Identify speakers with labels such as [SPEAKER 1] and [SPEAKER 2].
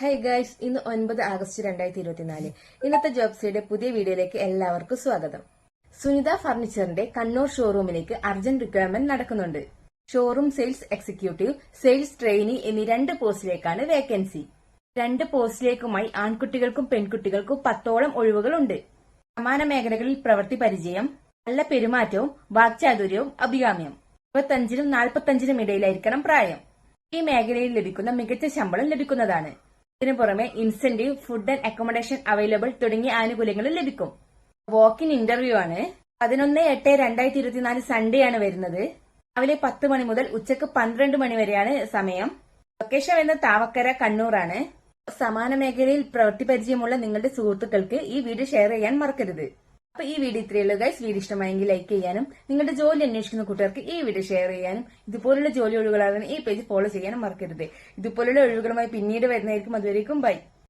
[SPEAKER 1] High guys ഇന്ന് ഒൻപത് August രണ്ടായിരത്തി ഇരുപത്തിനാല് ഇന്നത്തെ ജോബ്സിയുടെ പുതിയ വീഡിയോയിലേക്ക് എല്ലാവർക്കും സ്വാഗതം. സുനിത ഫർണിച്ചറിന്റെ കണ്ണൂർ ഷോറൂമിലേക്ക് അർജന്റ് റിക്വയർമെന്റ് നടക്കുന്നുണ്ട്. Showroom sales executive sales trainee എന്നീ രണ്ട് പോസ്റ്റിലേക്കാണ് വേക്കൻസി രണ്ട് പോസ്റ്റിലേക്കുമായി ആൺകുട്ടികൾക്കും പെൺകുട്ടികൾക്കും പത്തോളം ഒഴിവുകളുണ്ട്. സമാന മേഖലകളിൽ പ്രവൃത്തി പരിചയം നല്ല പെരുമാറ്റവും വാക്ചാതുര്യവും അഭികാമ്യം. ഇരുപത്തഞ്ചിനും നാൽപ്പത്തഞ്ചിനും ഇടയിലായിരിക്കണം പ്രായം. ഈ മേഖലയിൽ ലഭിക്കുന്ന മികച്ച ശമ്പളം ലഭിക്കുന്നതാണ്. ഇതിനു പുറമെ incentive food and accommodation available തുടങ്ങിയ ആനുകൂല്യങ്ങളും ലഭിക്കും. വാക്ക് ഇൻ ഇന്റർവ്യൂ ആണ്. പതിനൊന്ന് എട്ട് രണ്ടായിരത്തി ഇരുപത്തിനാല് സൺഡേ ആണ് വരുന്നത്. രാവിലെ പത്ത് മണി മുതൽ ഉച്ചയ്ക്ക് പന്ത്രണ്ട് മണി വരെയാണ് സമയം. ലൊക്കേഷൻ വരുന്നത് താവക്കര കണ്ണൂറാണ് സമാന മേഖലയിൽ പ്രവൃത്തി പരിചയമുള്ള നിങ്ങളുടെ സുഹൃത്തുക്കൾക്ക് ഈ വീഡിയോ ഷെയർ ചെയ്യാൻ മറക്കരുത്. അപ്പൊ ഈ വീഡിയോ ഇത്രയുള്ളൂ ഗൈസ് വീഡിയോ ഇഷ്ടമായെങ്കിൽ ലൈക്ക് ചെയ്യാനും നിങ്ങളുടെ ജോലി അന്വേഷിക്കുന്ന കൂട്ടുകാർക്ക് ഈ വീഡിയോ ഷെയർ ചെയ്യാനും ഇതുപോലുള്ള ജോലി ഒഴിവുകളാകാൻ ഈ പേജ് ഫോളോ ചെയ്യാനും മറക്കരുത്. ഇതുപോലുള്ള ഒഴിവുകളുമായി പിന്നീട് വരുന്നതായിരിക്കും. അതുവരേക്കും ബൈ